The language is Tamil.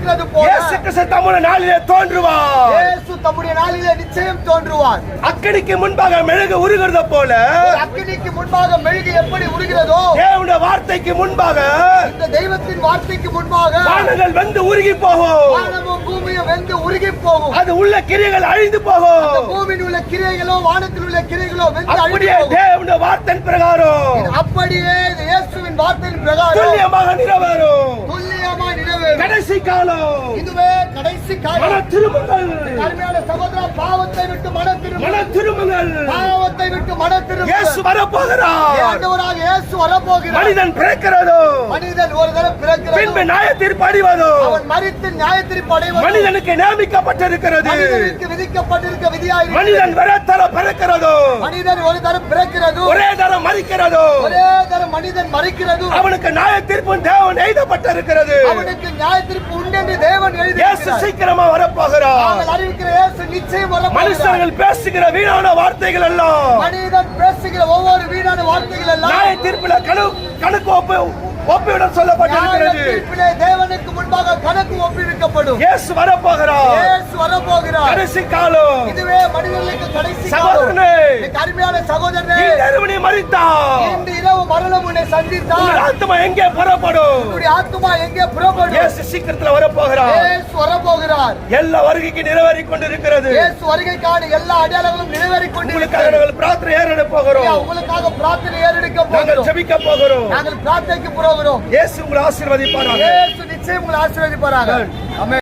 இருக்கிறது போல இயேசு கிறிஸ்து தம்முடைய நாளிலே தோன்றுவார். இயேசு தம்முடைய நாளிலே நிச்சயம் தோன்றுவார். அக்கடிக்கு முன்பாக மெழுகு உருகிறத போல அக்கினிக்கு முன்பாக மெழுகு எப்படி உருகிறதோ தேவனுடைய வார்த்தைக்கு முன்பாக இந்த தெய்வத்தின் வார்த்தைக்கு முன்பாக வானங்கள் வந்து உருகி போகும். வானமும் பூமியும் வெந்து உருகி போகும். அது உள்ள கிரியைகள் அழிந்து போகும். பூமியில் உள்ள கிரைகளோ வானத்தில் உள்ள கிரைகளோ வெந்து அழிந்து அப்படியே தேவனுடைய வார்த்தை பிரகாரம். அப்படியே இயேசுவின் வார்த்தையின் பிரகாரம். துல்லியமாக நிறைவேறும் காலம். இதுவே கடைசி மன காலம் திரும்புங்கள். அருமையான சகோதரா பாவத்தை விட்டு மன மன திரும்ப திரும்புங்கள். பாவத்தை விட்டு மன இயேசு திரும்ப வரப்போகிறார். ஆண்டவராக இயேசு வரப்போகிறார்? மனிதன் பிறக்கிறதோ? மனிதன் ஒரு தரம் பின்பு பிறக்கிறது. நியாய தீர்ப்பு அடைவதோ? அவன் மறித்து நியாயத்திற்கு அடைவது? மனிதனுக்கு நியமிக்கப்பட்டிருக்கிறது. மனிதனுக்கு விதிக்கப்பட்டிருக்க விதியாய் மனிதன் வரத்தர பிறக்கிறதோ? மனிதன் ஒரு தரம் பிறக்கிறது? ஒரே தரம் மறிக்கிறதோ? ஒரே தரம் மனிதன் மறிக்கிறது. அவனுக்கு நியாய தீர்ப்பு தேவன் எழுதப்பட்டிருக்கிறது. அவனுக்கு நியாயத்திற்கு உண்டென்று தேவன் இயேசு எழுதியிருக்கிறார் சீக்கிரமா வரப்போகிறார். நாங்கள் அறிவிக்கிற இயேசு நிச்சயம் வரப்போகிறார். மனுஷர்கள் பேசுகிற வீணான வார்த்தைகள் எல்லாம் மனிதன் பேசுகிற ஒவ்வொரு வீணான வார்த்தைகள் எல்லாம் நியாய தீர்ப்புல கணு கணக்கு ஒப்பு ஒப்பிவிடம் சொல்லப்பட்டிருக்கிறது. நியாய தேவனுக்கு முன்பாக கணக்கு ஒப்புவிக்கப்படும். இயேசு வரப்போகிறார். இயேசு வரப்போகிறார். கடைசி காலம். இதுவே மனிதர்களுக்கு கடைசி சகோதரனே. அருமையான சகோதரனே. மறித்தார் மரணம் உன்னை சந்தித்தால் ஆத்மா எங்கே புறப்படும்? உன்னுடைய ஆத்துமா எங்கே புறப்படும்? இயேசு சீக்கிரத்துல வரப்போகிறார். இயேசு வரப்போகிறார். எல்லா வருகைக்கு நிறைவேறி கொண்டிருக்கிறது. இயேசு வருகைக்கான எல்லா அடையாளங்களும் உங்களுக்காக கொண்டிருக்கிறது. நாங்கள் பிரார்த்தனை ஏறெடுக்க போகிறோம். உங்களுக்காக பிரார்த்தனை ஏறெடுக்க நாங்கள் போகிறோம் ஜெபிக்க போகிறோம். நாங்கள் பிரார்த்தனைக்கு போகிறோம். இயேசு உங்களை ஆசீர்வதிப்பாராக. இயேசு நிச்சயம் உங்களை ஆசீர்வதிப்பாராக. ஆமென்